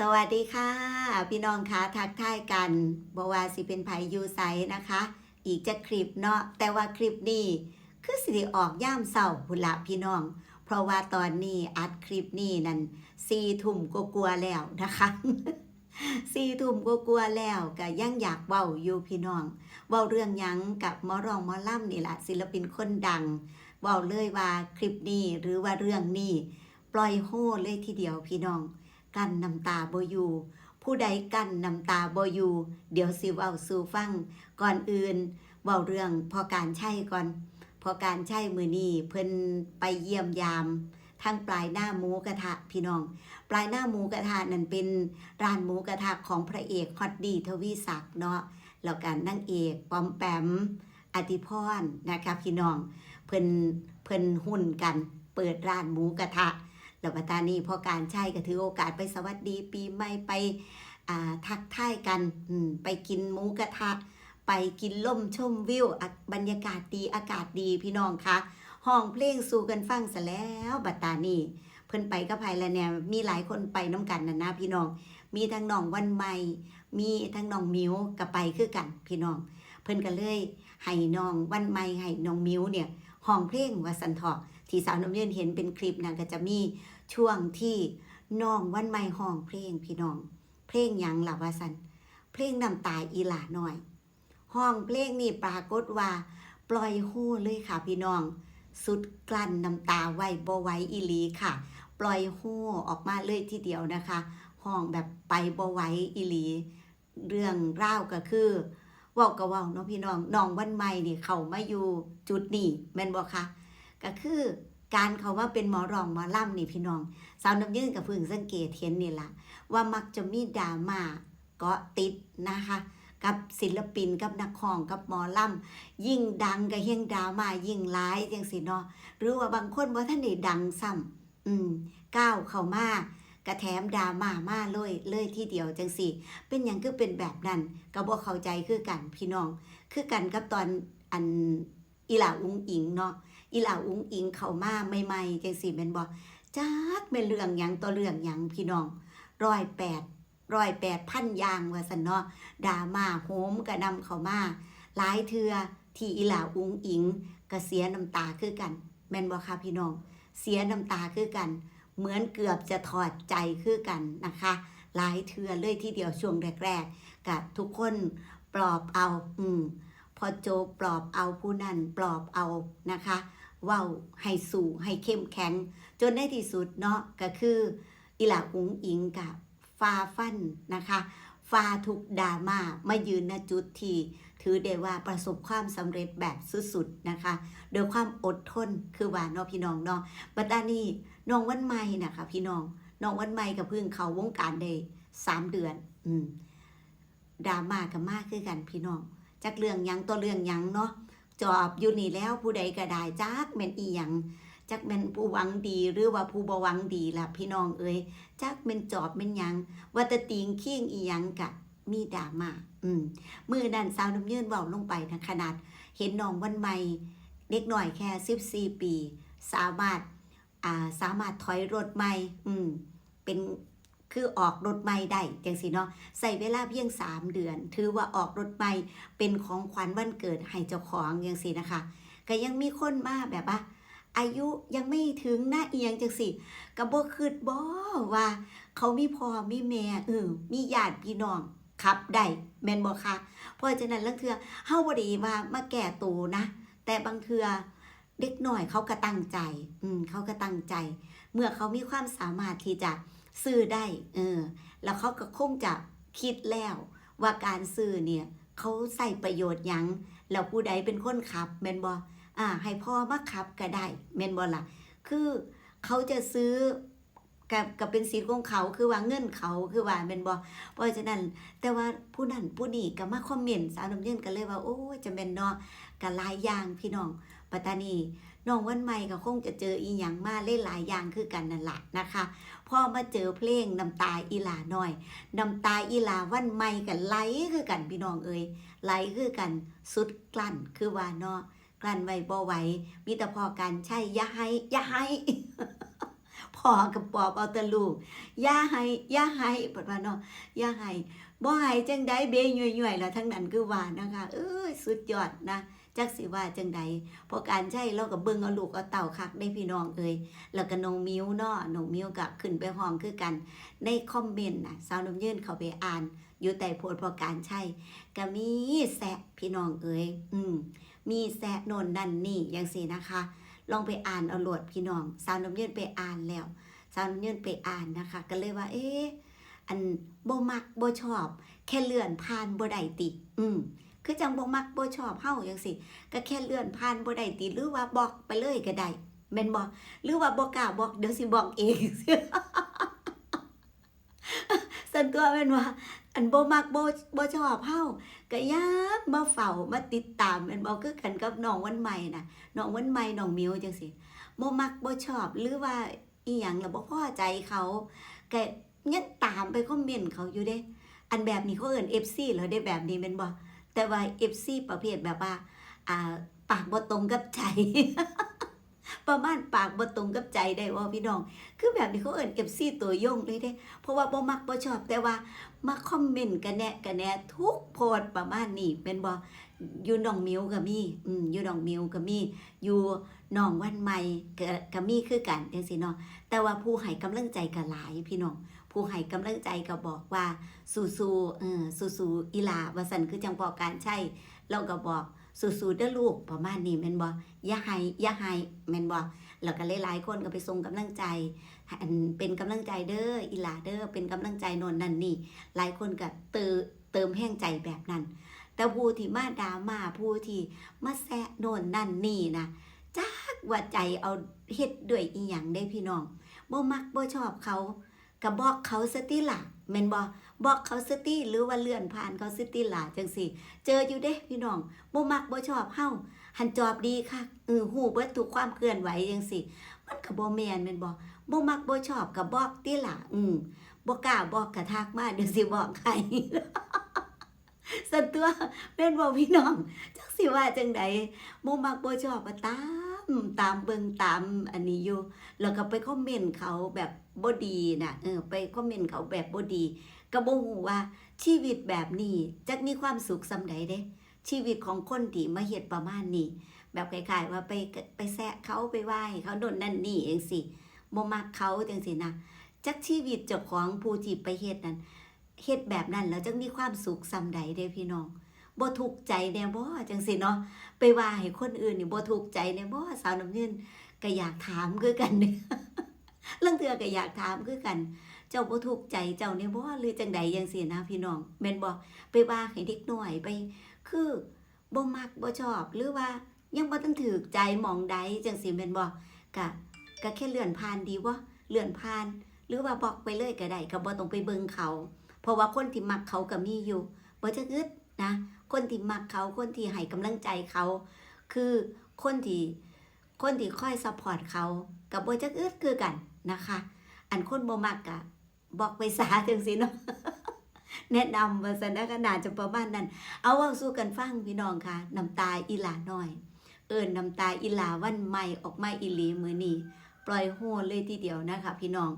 สวัสดีค่ะ พี่น้องคะทักทายกันบว่าสิเป็นไผยูไซนะคะ อีกจะคลิปเนาะแต่ว่าคลิปนี้คือสิได้ออกย่ามเศร้าพุละพี่น้อง เพราะว่าตอนนี้อัดคลิปนี้นั่นสี่ทุ่มก็กลัวแล้วนะคะสี่ทุ่มก็กลัวแล้วก็ยังอยากเว้าอยู่พี่น้องเว้าเรื่องยังกับมอรองมอล่ำนี่แหละศิลปินคนดังเว้าเลยว่าคลิปนี้หรือว่าเรื่องนี้ ปล่อยโฮเลยทีเดียวพี่น้อง กั้นน้ำตาบ่อยู่ผู้ใดกั้นน้ำตาบ่อยู่เดี๋ยวสิเว้าสู่ฟังก่อนอื่นเว้าเรื่องพอการใช่ก่อนพอการใช่มือนี้เพิ่นไปเยี่ยมยามทางปลายหน้าหมูกระทะพี่น้อง ปลายหน้าหมูกระทะนั่นเป็นร้านหมูกระทะของพระเอกฮอตดีทวีศักดิ์เนาะแล้วกันนางเอกปอมแปมอธิพรนะคะพี่น้องเพิ่นเพิ่นหุ้นกัน เปิดร้านหมูกระทะ แล้วปัตานีพอการใช่ก็ถือโอกาสไปสวัสดีปีใหม่ไปทักทายกันไปกินหมูกระทะ ไปกินล่มชมวิวบรรยากาศดีอากาศดีพี่น้องคะห้องเพลงสู่กันฟังซะแล้วบัตตานี่เพิ่นไปกับไผแล้วเนี่ยมีหลายคนไปน้ำกันนะนะพี่น้อง มีทั้งน้องวันใหม่ มีทั้งน้องมิวก็ไปคือกันพี่น้อง เพิ่นก็เลยให้น้องวันใหม่ให้น้องมิวเนี่ยห้องเพลงว่าสันเถาะที่สาวน้ำเยืนเห็นเป็นคลิปนะก็จะมี ช่วงที่น้องวันใหม่ห้องเพลงพี่น้อง เพลงยังหล่ะว่าสันเพลงน้ำตาอีหลาหน่อย ห้องเพลงนี่ปรากฏว่า ปล่อยโฮเลยค่ะพี่น้อง สุดกลั้นน้ำตาไว้บ่ไว้อีหลีค่ะ ปล่อยโฮออกมาเลยทีเดียวนะคะ ห้องแบบไปบ่ไว้อีหลี เรื่องเล่าวก็คือว้าก็ว้าเนาะพี่น้องน้องวันใหม่นี่เขามาอยู่จุดนี้แม่นบ่คะก็คือ การเขาว่าเป็นหมอรองหมอล่ำนี่พี่น้อง สาวน้ำยืนกับเพึ่งสังเกตเห็นนี่ละว่ามักจะมีดราม่าเกาะติดนะคะ กับศิลปินกับนักร้องกับหมอล่ำยิ่งดังก็ยิ่งดราม่ายิ่งร้ายจังสิเนาะหรือว่าบางคนว่าท่านได้ดังซ้ำอืมก้าวเข้ามากระแถมดราม่ามาเลยเลยที่เดียวจังสิเป็นอย่างคือเป็นแบบนั้นก็บ่เข้าใจคือกันพี่น้อง คือกันกับตอนอันอีหลาอุ้งอิงเนาะ อีหล่าอุ้งอิงเข้ามาใหม่ๆจังสิแม่นบ่จักแม่นเรื่องหยังต่อเรื่องหยังพี่น้องร้อยแปดร้อยแปดพันยางว่าซั่นเนาะดรามาโหมกระนำเข้ามาหลายเทื่อที่อีหล่าอุ้งอิงก็เสียน้ำตาคือกัน แม่นบ่คะพี่น้อง เสียน้ำตาคือกัน เหมือนเกือบจะถอดใจคือกันนะคะหลายเทื่อเลยที่เดียวช่วงแรกๆกับทุกคนปลอบเอา อืมพอโจปลอบเอาผู้นั้นปลอบเอานะคะ เว้าให้สู่ให้เข้มแข็ง จนในที่สุดเนาะก็คืออีหลาอุงอิงกับฟาฟันนะคะฟาทุกดาม่ามายืนณจุดที่ถือได้ว่าประสบความสำเร็จแบบสุดๆนะคะโดยความอดทนคือว่าเนาะพี่น้องเนาะบัดนี้น้องวันใหม่นะคะพี่น้องน้องวันใหม่กับเพิ่งเขาวงการได้สามเดือน อืมดราม่ากับมากคือกันพี่น้องจักเรื่องยังตัวเรื่องยังเนาะ จอบอยู่นี่แล้วผู้ใดก็ได้จักแม่นอีหยังจักแม่นผู้หวังดีหรือว่าผู้บ่หวังดีล่ะพี่น้องเอ้ยจักแม่นจอบแม่นหยังว่าตะติงเคียงอีหยังกะมีดราม่าอืมมือนั่นสาวน้ำยืนเว้าลงไปนะขนาด เห็นน้องวันใหม่เด็กหน่อยแค่ 14 ปี สามารถอ่าสามารถถอยรถใหม่อืมเป็น คือออกรถใหม่ได้จังสิเนาะใส่เวลาเพียง 3 เดือน ถือว่าออกรถใหม่เป็นของขวัญวันเกิดให้เจ้าของอย่างสินะคะ ก็ยังมีคนมาแบบว่า อายุยังไม่ถึงหน้าเอียงจังสิก็บ่คิดบ่ว่า เขามีพ่อมีแม่เออมีญาติพี่น้องขับได้แมนบ่คะเพราะฉะนั้นลางเทื่อเฮาบด้ว่ามาแก่ตัวนะ แต่บางเทื่อเด็กหน้อยเขาก็ตั้งใจ อืมเขาก็ตั้งใจ เมื่อเขามีความสามารถที่จะ ซื้อได้เออแล้วเขาก็คงจะคิดแล้ว ว่าการซื้อเนี่ยเขาใส่ประโยชน์ยังแล้วผู้ใดเป็นคนขับแมนบ่อ่า ให้พ่อมาขับก็ได้แมนบ่ล่ะ คือเขาจะซื้อกับกับเป็นสิทธิ์ของเขาคือว่าเงินเขาคือว่าแมนบ่เพราะฉะนั้น แต่ว่าผู้นั้นผู้นี้ก็มาคอมเมนต์สาวน้ำเย็นกันเลยว่า โอ้จะแมนเนาะก็หลายอย่างพี่น้อง ปัตตานีน้องวันใหม่ก็คงจะเจออีหยังมาเล่นหลายอย่างคือกันนั่นล่ะนะคะพอมาเจอเพลงน้ำตาอีหลาหน้อยน้ำตาอีหลาวันใหม่กันไหลคือกันพี่น้องเอ้ยไหลคือกันสุดกลั้นคือว่าเนาะกลั้นไว้บ่ไหวมีแต่พอกันใช่ยาให้ยาให้พอพ่อกับปอบเอาแต่ลูกย่าให้ย่าให้ปิดว่าเนาะอย่าให้บ่ให้จังใดเบยย่อยๆแล้วทั้งนั้นคือว่านะคะเอ้ยสุดยอดนะ จักสิว่าจังใดเพราะการใช้เราก็เบิ่งเอาลูกเอาเต่าคักได้พี่น้องเอ้ยแล้วก็น้องมิวเนาะน้องมิวก็ขึ้นไปห้องคือกันในคอมเมนต์น่ะสาวน้ำยื่นเข้าไปอ่าน อยู่แต่โพดเพอการใช้ก็มีแซะพี่น้องเอ้ยอืมมีแซะโนนนั่นนี่อย่างสินะคะ ลองไปอ่านเอาหลดพี่น้องสาวน้ำยื่นไปอ่านแล้วสาวน้ำยื่นไปอ่านนะคะ ก็เลยว่า เอ๊ะอันโบมักโบชอบ แค่เลื่อนผ่านโบไดติ อืม คือจังบ่มักบ่ชอบเฮาจังสิก็แค่เลื่อนผ่านบ่ได้ติหรือว่าบอกไปเลยก็ได้แม่นบ่หรือว่าบ่กล้าบอกเดี๋ยวสิบอกเองส่วนตัวแม่นว่าอันบ่มักบ่บ่ชอบเฮาก็ยามมาเฝ้ามาติดตามแม่นบ่คือกันกับน้องวันใหม่น่ะน้องวันใหม่น้องมิวจังซี่บ่มักบ่ชอบหรือว่าอีหยังล่ะบ่พอใจเขาก็ยังตามไปคอมเมนต์เขาอยู่เด้ อันแบบนี้เขาเอิ้น FC เหรอได้แบบนี้แม่นบ่ แต่ว่า FC ประเภทแบบว่าอ่าปากบ่ตรงกับใจ ประมาณปากบ่ตรงกับใจได้ว่าพี่น้อง คือแบบนี้เขาเอิ้น FC ตัวยงเลยเด้ เพราะว่าบ่มักบ่ชอบแต่ว่ามาคอมเมนต์กันแนะกันแนะทุกโพสประมาณนี้เป็นบ่อยู่น้องมิวก็มีอืมอยู่น้องมิวก็มีอยู่น้องวันใหม่ก็ก็มีคือกันจังซี่เนาะแต่ว่าผู้ให้กำลังใจก็หลายพี่น้อง ผู้ให้กำลังใจก็บอกว่าสู้ๆเออสู้ๆอีหลาว่าซั่นคือจังพอกการใช้เราก็บอกสู้ๆเด้อลูกประมาณนี้แม่นบ่อย่าให้อย่าให้แม่นบ่แล้วก็หลายๆคนก็ไปส่งกำลังใจเป็นกำลังใจเด้ออีหลาเด้อเป็นกำลังใจโนนนั่นนี่ หลายคนก็เติมเติมแห้งใจแบบนั้น แต่ผู้ที่มาดามาผู้ที่มาแซะโนนนั่นนี่นะจักว่าใจเอาเฮ็ดด้วยอีหยังได้พี่น้องบ่มักบ่ชอบเขา ก็บอกเขาสติล่ะแม่นบ่บอกเขาสติหรือว่าเลื่อนผ่านเขาสติล่ะจังซี่เจออยู่เด้พี่น้องบ่มักบ่ชอบเฮาหันจอบดีค่ะเออฮู้เบิดทุกความเคลื่อนไหวจังซี่ มันก็บ่แม่นแม่นบ่บ่มักบ่ชอบก็บอกติล่ะอืมบ่กล้าบอกกะทักมาเดี๋ยวสิบอกให้ส่วนตัวเป็นบ่พี่น้องจักสิว่าจังใดบ่มักบ่ชอบก็ตา ตามเบิงตามอันนี้อยู่ แล้วก็ไปคอมเมนต์เขาแบบบดีนะเออไปคอมเมนต์เขาแบบบดีก็บ่ฮู้ว่าชีวิตแบบนี้จักมีความสุขส่าใดเด้ ชีวิตของคนที่มาเฮ็ดประมาณนี้ แบบคล้ายๆว่าไปไปแซะเขาไปไหว้เขาโดนนั่นนี่เองสิบ่มักเขาจังสินะจักชีวิตเจ้าของผู้ที่ไปเฮ็ดนั้นเฮ็ดแบบนั้นแล้วจังมีความสุขส่ำใดเด้พี่น้อง บ่ทุกใจแน่บ่จังสิเนาะไปว่าให้คนอื่นนี่บ่ทุกใจแน่บ่สาวน้ำเงินก็อยากถามคือกันเด้ลางเทื่อก็อยากถามคือกัน เจ้าบ่ทุกใจเจ้าเนี่ยบ่หรือจังใดจังซี่นะพี่น้องแม่นบ่ไปว่าให้เด็กหน้อยไป คือบ่มักบ่ชอบหรือว่ายังบ่ทันถูกใจมองใดจังซี่แม่นบ่ก็ก็แค่เลื่อนผ่านดีวะเลื่อนผ่าน หรือว่าบอกไปเลยก็ได้ก็บ่ต้องไปเบิ่งเขา เพราะว่าคนที่มักเขาก็มีอยู่บ่จะอึดนะ คนที่มักเขาคนที่ให้กำลังใจเขา คือคนที่คนที่คอยซัพพอร์ตเขากับบ่จะอึดคือกันนะคะ อันคนบ่มักก็บอกไปซะจังซี่เนาะแนะนำว่าซั่นนะก็น่าจะประมาณนั้น เอาว้าสู่กันฟังพี่น้องค่ะน้ำตาอีหลาน้อย เอิ้นน้ำตาอีหลาวันใหม่ออกมาอีหลีมือนี้ปล่อยโฮเลยทีเดียวนะคะ พี่น้อง